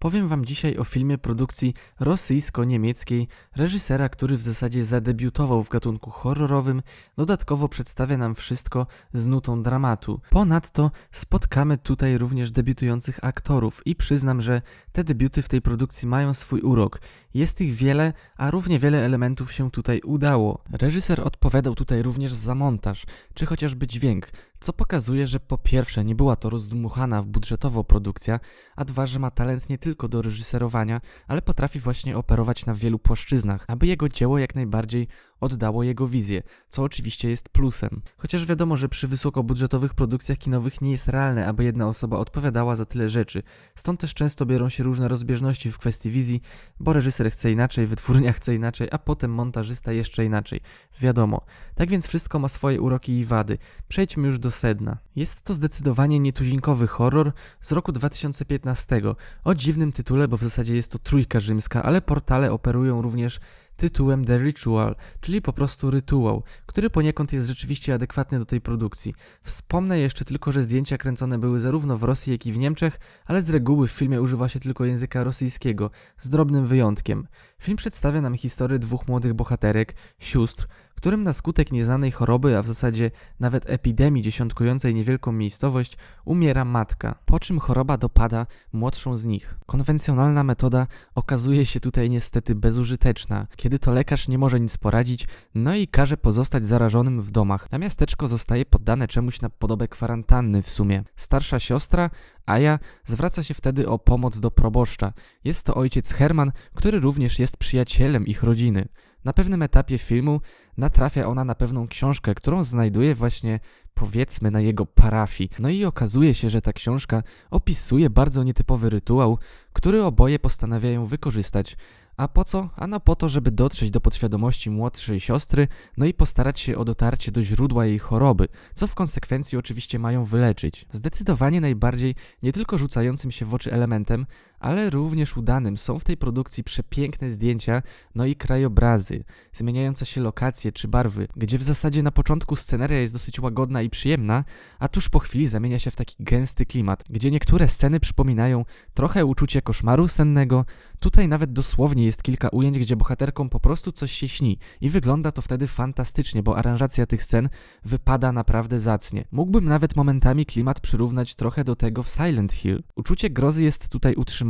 Powiem wam dzisiaj o filmie produkcji rosyjsko-niemieckiej, reżysera, który w zasadzie zadebiutował w gatunku horrorowym, dodatkowo przedstawia nam wszystko z nutą dramatu. Ponadto spotkamy tutaj również debiutujących aktorów i przyznam, że te debiuty w tej produkcji mają swój urok. Jest ich wiele, a równie wiele elementów się tutaj udało. Reżyser odpowiadał tutaj również za montaż, czy chociażby dźwięk, co pokazuje, że po pierwsze nie była to rozdmuchana budżetowo produkcja, a dwa, że ma talent nie tylko do reżyserowania, ale potrafi właśnie operować na wielu płaszczyznach, aby jego dzieło jak najbardziej oddało jego wizję, co oczywiście jest plusem. Chociaż wiadomo, że przy wysokobudżetowych produkcjach kinowych nie jest realne, aby jedna osoba odpowiadała za tyle rzeczy. Stąd też często biorą się różne rozbieżności w kwestii wizji, bo reżyser chce inaczej, wytwórnia chce inaczej, a potem montażysta jeszcze inaczej. Wiadomo. Tak więc wszystko ma swoje uroki i wady. Przejdźmy już do sedna. Jest to zdecydowanie nietuzinkowy horror z roku 2015 o dziwnym tytule, bo w zasadzie jest to trójka rzymska, ale portale operują również tytułem The Ritual, czyli po prostu rytuał, który poniekąd jest rzeczywiście adekwatny do tej produkcji. Wspomnę jeszcze tylko, że zdjęcia kręcone były zarówno w Rosji, jak i w Niemczech, ale z reguły w filmie używa się tylko języka rosyjskiego, z drobnym wyjątkiem. Film przedstawia nam historię dwóch młodych bohaterek, sióstr, którym na skutek nieznanej choroby, a w zasadzie nawet epidemii dziesiątkującej niewielką miejscowość, umiera matka, po czym choroba dopada młodszą z nich. Konwencjonalna metoda okazuje się tutaj niestety bezużyteczna, kiedy to lekarz nie może nic poradzić, no i każe pozostać zarażonym w domach, a miasteczko zostaje poddane czemuś na podobę kwarantanny w sumie. Starsza siostra, Aja, zwraca się wtedy o pomoc do proboszcza. Jest to ojciec Herman, który również jest przyjacielem ich rodziny. Na pewnym etapie filmu natrafia ona na pewną książkę, którą znajduje właśnie powiedzmy na jego parafii. No i okazuje się, że ta książka opisuje bardzo nietypowy rytuał, który oboje postanawiają wykorzystać. A po co? Ano po to, żeby dotrzeć do podświadomości młodszej siostry, no i postarać się o dotarcie do źródła jej choroby, co w konsekwencji oczywiście mają wyleczyć. Zdecydowanie najbardziej nie tylko rzucającym się w oczy elementem, ale również udanym są w tej produkcji przepiękne zdjęcia, no i krajobrazy, zmieniające się lokacje czy barwy, gdzie w zasadzie na początku sceneria jest dosyć łagodna i przyjemna, a tuż po chwili zamienia się w taki gęsty klimat, gdzie niektóre sceny przypominają trochę uczucie koszmaru sennego, tutaj nawet dosłownie jest kilka ujęć, gdzie bohaterkom po prostu coś się śni i wygląda to wtedy fantastycznie, bo aranżacja tych scen wypada naprawdę zacnie. Mógłbym nawet momentami klimat przyrównać trochę do tego w Silent Hill. Uczucie grozy jest tutaj utrzymane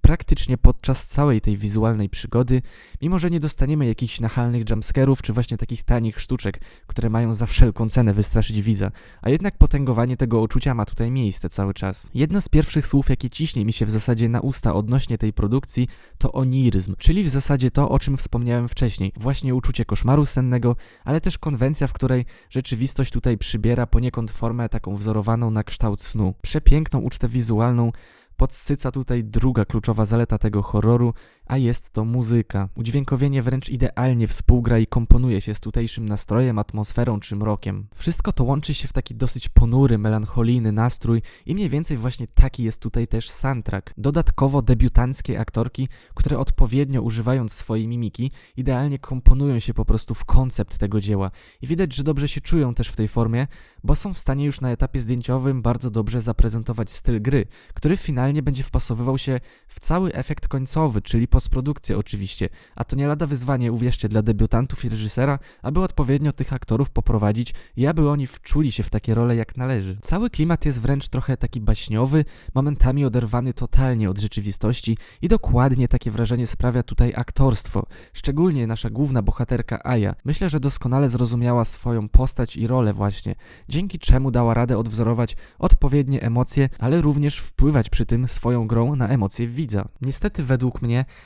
praktycznie podczas całej tej wizualnej przygody, mimo że nie dostaniemy jakichś nachalnych jumpscarów czy właśnie takich tanich sztuczek, które mają za wszelką cenę wystraszyć widza, a jednak potęgowanie tego uczucia ma tutaj miejsce cały czas. Jedno z pierwszych słów, jakie ciśnie mi się w zasadzie na usta odnośnie tej produkcji, to oniryzm, czyli w zasadzie to, o czym wspomniałem wcześniej, właśnie uczucie koszmaru sennego, ale też konwencja, w której rzeczywistość tutaj przybiera poniekąd formę taką wzorowaną na kształt snu. Przepiękną ucztę wizualną, podsyca tutaj druga kluczowa zaleta tego horroru, a jest to muzyka. Udźwiękowienie wręcz idealnie współgra i komponuje się z tutejszym nastrojem, atmosferą czy mrokiem. Wszystko to łączy się w taki dosyć ponury, melancholijny nastrój i mniej więcej właśnie taki jest tutaj też soundtrack. Dodatkowo debiutanckie aktorki, które odpowiednio używając swojej mimiki, idealnie komponują się po prostu w koncept tego dzieła. I widać, że dobrze się czują też w tej formie, bo są w stanie już na etapie zdjęciowym bardzo dobrze zaprezentować styl gry, który finalnie będzie wpasowywał się w cały efekt końcowy, czyli postprodukcję oczywiście, a to nie lada wyzwanie, uwierzcie, dla debiutantów i reżysera, aby odpowiednio tych aktorów poprowadzić i aby oni wczuli się w takie role jak należy. Cały klimat jest wręcz trochę taki baśniowy, momentami oderwany totalnie od rzeczywistości i dokładnie takie wrażenie sprawia tutaj aktorstwo, szczególnie nasza główna bohaterka Aya. Myślę, że doskonale zrozumiała swoją postać i rolę właśnie, dzięki czemu dała radę odwzorować odpowiednie emocje, ale również wpływać przy tym swoją grą na emocje widza. Niestety według mnie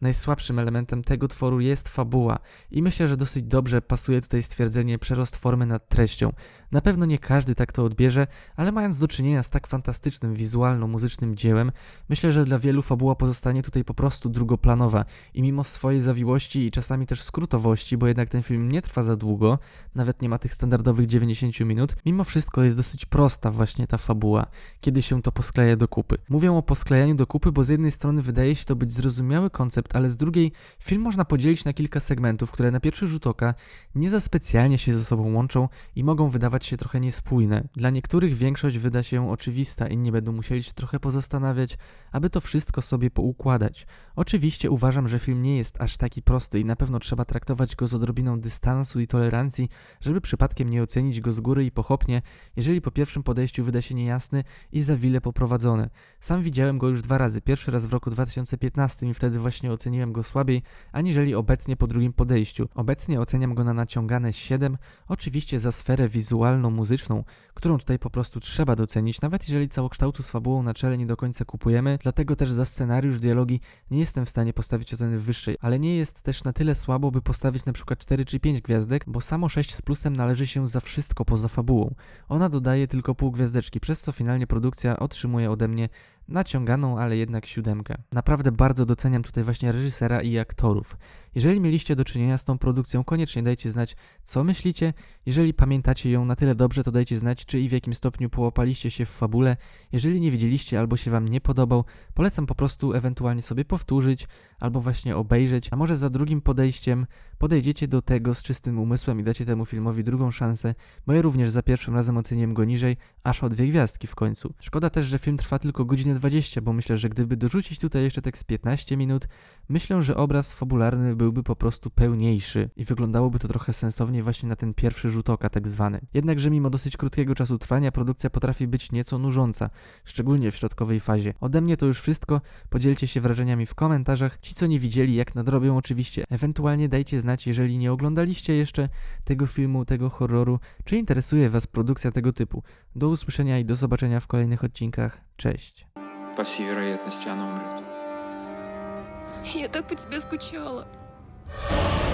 najsłabszym elementem tego tworu jest fabuła i myślę, że dosyć dobrze pasuje tutaj stwierdzenie przerost formy nad treścią. Na pewno nie każdy tak to odbierze, ale mając do czynienia z tak fantastycznym wizualno-muzycznym dziełem, myślę, że dla wielu fabuła pozostanie tutaj po prostu drugoplanowa i mimo swojej zawiłości i czasami też skrótowości, bo jednak ten film nie trwa za długo, nawet nie ma tych standardowych 90 minut, mimo wszystko jest dosyć prosta właśnie ta fabuła, kiedy się to poskleja do kupy. Mówię o posklejaniu do kupy, bo z jednej strony wydaje się to być zrozumiały koncept koncept, ale z drugiej film można podzielić na kilka segmentów, które na pierwszy rzut oka nie za specjalnie się ze sobą łączą i mogą wydawać się trochę niespójne. Dla niektórych większość wyda się oczywista, inni będą musieli się trochę pozastanawiać, aby to wszystko sobie poukładać. Oczywiście uważam, że film nie jest aż taki prosty i na pewno trzeba traktować go z odrobiną dystansu i tolerancji, żeby przypadkiem nie ocenić go z góry i pochopnie, jeżeli po pierwszym podejściu wyda się niejasny i za wile poprowadzony. Sam widziałem go już dwa razy. Pierwszy raz w roku 2015 i wtedy właśnie oceniłem go słabiej, aniżeli obecnie po drugim podejściu. Obecnie oceniam go na naciągane 7, oczywiście za sferę wizualno-muzyczną, którą tutaj po prostu trzeba docenić, nawet jeżeli całokształtu z fabułą na czele nie do końca kupujemy, dlatego też za scenariusz, dialogi nie jestem w stanie postawić oceny wyższej, ale nie jest też na tyle słabo, by postawić na przykład 4 czy 5 gwiazdek, bo samo 6 z plusem należy się za wszystko poza fabułą. Ona dodaje tylko pół gwiazdeczki, przez co finalnie produkcja otrzymuje ode mnie naciąganą, ale jednak siódemkę. Naprawdę bardzo doceniam tutaj właśnie reżysera i aktorów. Jeżeli mieliście do czynienia z tą produkcją, koniecznie dajcie znać, co myślicie. Jeżeli pamiętacie ją na tyle dobrze, to dajcie znać, czy i w jakim stopniu połapaliście się w fabule. Jeżeli nie widzieliście albo się wam nie podobał, polecam po prostu ewentualnie sobie powtórzyć albo właśnie obejrzeć, a może za drugim podejściem podejdziecie do tego z czystym umysłem i dacie temu filmowi drugą szansę, bo ja również za pierwszym razem oceniłem go niżej, aż o dwie gwiazdki w końcu. Szkoda też, że film trwa tylko godzinę 20, bo myślę, że gdyby dorzucić tutaj jeszcze z 15 minut, myślę, że obraz fabularny byłby po prostu pełniejszy i wyglądałoby to trochę sensowniej właśnie na ten pierwszy rzut oka tak zwany. Jednakże mimo dosyć krótkiego czasu trwania produkcja potrafi być nieco nużąca, szczególnie w środkowej fazie. Ode mnie to już wszystko, podzielcie się wrażeniami w komentarzach, ci co nie widzieli jak nadrobią oczywiście, ewentualnie dajcie znać jeżeli nie oglądaliście jeszcze tego filmu, tego horroru, czy interesuje was produkcja tego typu. Do usłyszenia i do zobaczenia w kolejnych odcinkach. Cześć! По всей вероятности, она умрет. Я так по тебе скучала. you